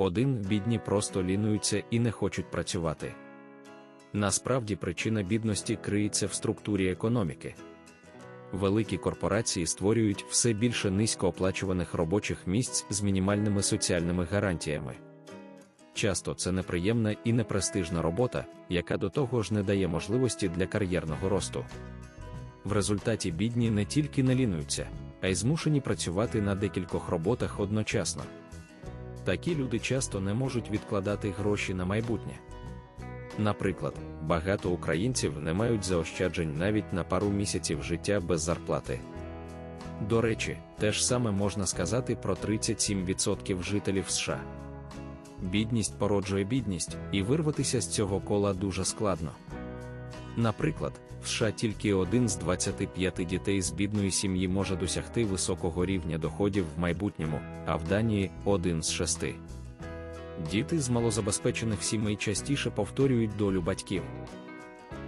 один бідні просто лінуються і не хочуть працювати. Насправді причина бідності криється в структурі економіки. Великі корпорації створюють все більше низькооплачуваних робочих місць з мінімальними соціальними гарантіями. Часто це неприємна і непрестижна робота, яка до того ж не дає можливості для кар'єрного росту. В результаті бідні не тільки не лінуються, а й змушені працювати на декількох роботах одночасно. Такі люди часто не можуть відкладати гроші на майбутнє. Наприклад, багато українців не мають заощаджень навіть на пару місяців життя без зарплати. До речі, те ж саме можна сказати про 37% жителів США. Бідність породжує бідність, і вирватися з цього кола дуже складно. Наприклад, в США тільки один з 25 дітей з бідної сім'ї може досягти високого рівня доходів в майбутньому, а в Данії один з шести. Діти з малозабезпечених сімей частіше повторюють долю батьків.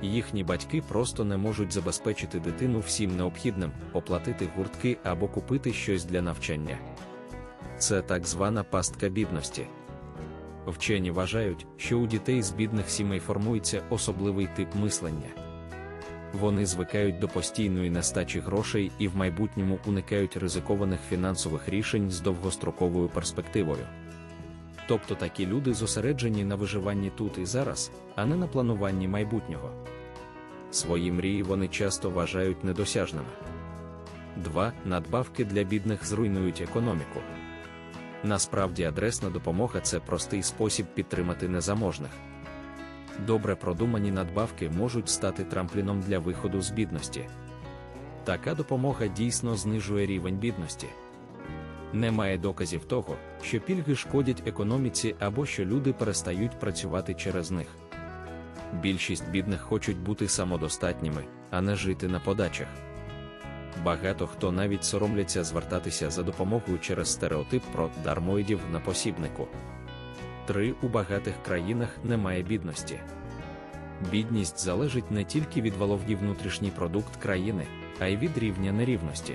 Їхні батьки просто не можуть забезпечити дитину всім необхідним, оплатити гуртки або купити щось для навчання. Це так звана пастка бідності. Вчені вважають, що у дітей з бідних сімей формується особливий тип мислення. Вони звикають до постійної нестачі грошей і в майбутньому уникають ризикованих фінансових рішень з довгостроковою перспективою. Тобто такі люди зосереджені на виживанні тут і зараз, а не на плануванні майбутнього. Свої мрії вони часто вважають недосяжними. 2. Надбавки для бідних зруйнують економіку. Насправді, адресна допомога це простий спосіб підтримати незаможних. Добре продумані надбавки можуть стати трампліном для виходу з бідності. Така допомога дійсно знижує рівень бідності. Немає доказів того, що пільги шкодять економіці або що люди перестають працювати через них. Більшість бідних хочуть бути самодостатніми, а не жити на подачах. Багато хто навіть соромляться звертатися за допомогою через стереотип про дармоїдів на посібнику. 3. У багатих країнах немає бідності. Бідність залежить не тільки від валовді внутрішній продукт країни, а й від рівня нерівності.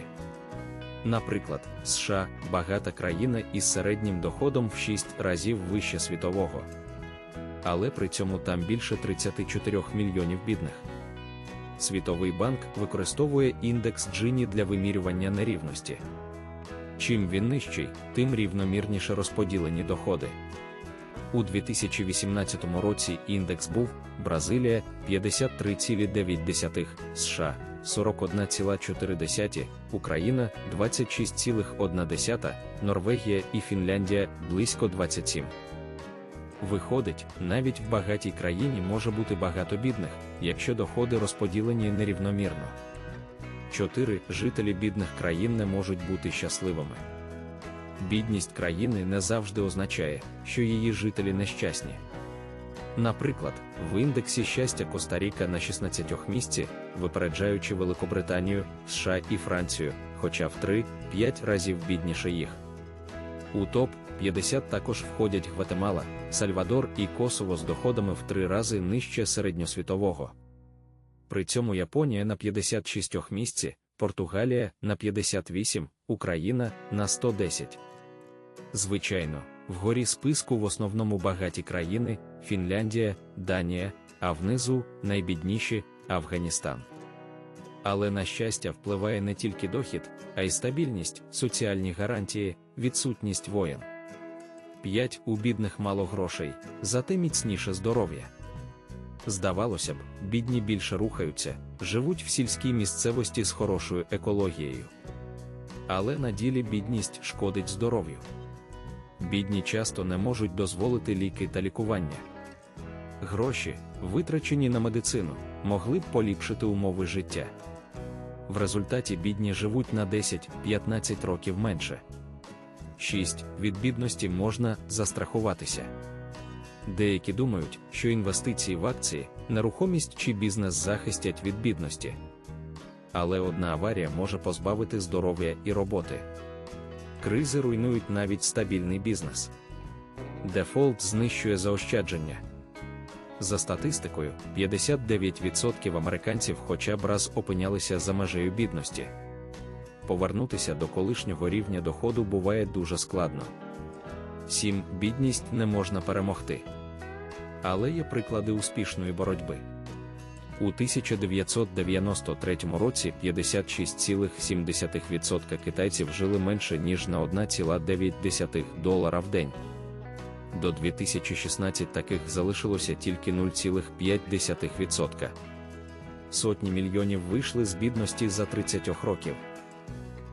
Наприклад, США багата країна із середнім доходом в 6 разів вище світового. Але при цьому там більше 34 мільйонів бідних. Світовий банк використовує індекс Джині для вимірювання нерівності. Чим він нижчий, тим рівномірніше розподілені доходи. У 2018 році індекс був Бразилія 53,9, США 41,4, Україна 26,1, Норвегія і Фінляндія близько 27. Виходить, навіть в багатій країні може бути багато бідних, якщо доходи розподілені нерівномірно. 4. Жителі бідних країн не можуть бути щасливими. Бідність країни не завжди означає, що її жителі нещасні. Наприклад, в індексі щастя Коста-Ріка на 16 місці, випереджаючи Великобританію, США і Францію, хоча в 3-5 разів бідніше їх. У топ 50 також входять Гватемала, Сальвадор і Косово з доходами в три рази нижче середньосвітового. При цьому Японія на 56 місці, Португалія на 58, Україна на 110. Звичайно, вгорі списку в основному багаті країни Фінляндія, Данія, а внизу найбідніші Афганістан. Але на щастя впливає не тільки дохід, а й стабільність, соціальні гарантії, відсутність воєн. 5. У бідних мало грошей, зате міцніше здоров'я. Здавалося б, бідні більше рухаються, живуть в сільській місцевості з хорошою екологією. Але на ділі бідність шкодить здоров'ю. Бідні часто не можуть дозволити ліки та лікування. Гроші, витрачені на медицину, могли б поліпшити умови життя. В результаті бідні живуть на 10-15 років менше. 6. Від бідності можна застрахуватися. Деякі думають, що інвестиції в акції, нерухомість чи бізнес захистять від бідності. Але одна аварія може позбавити здоров'я і роботи. Кризи руйнують навіть стабільний бізнес. Дефолт знищує заощадження. За статистикою, 59% американців хоча б раз опинялися за межею бідності. Повернутися до колишнього рівня доходу буває дуже складно. 7. Бідність не можна перемогти. Але є приклади успішної боротьби. У 1993 році 56,7% китайців жили менше ніж на 1,9 долара в день. До 2016 таких залишилося тільки 0,5%. Сотні мільйонів вийшли з бідності за 30 років.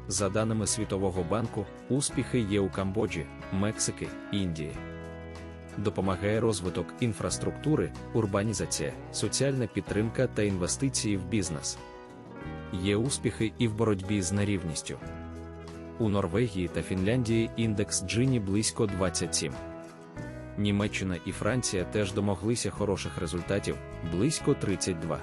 За даними Світового банку, успіхи є у Камбоджі, Мексики, Індії. Допомагає розвиток інфраструктури, урбанізація, соціальна підтримка та інвестиції в бізнес. Є успіхи і в боротьбі з нерівністю. У Норвегії та Фінляндії індекс Джині близько 27. Німеччина і Франція теж домоглися хороших результатів близько 32.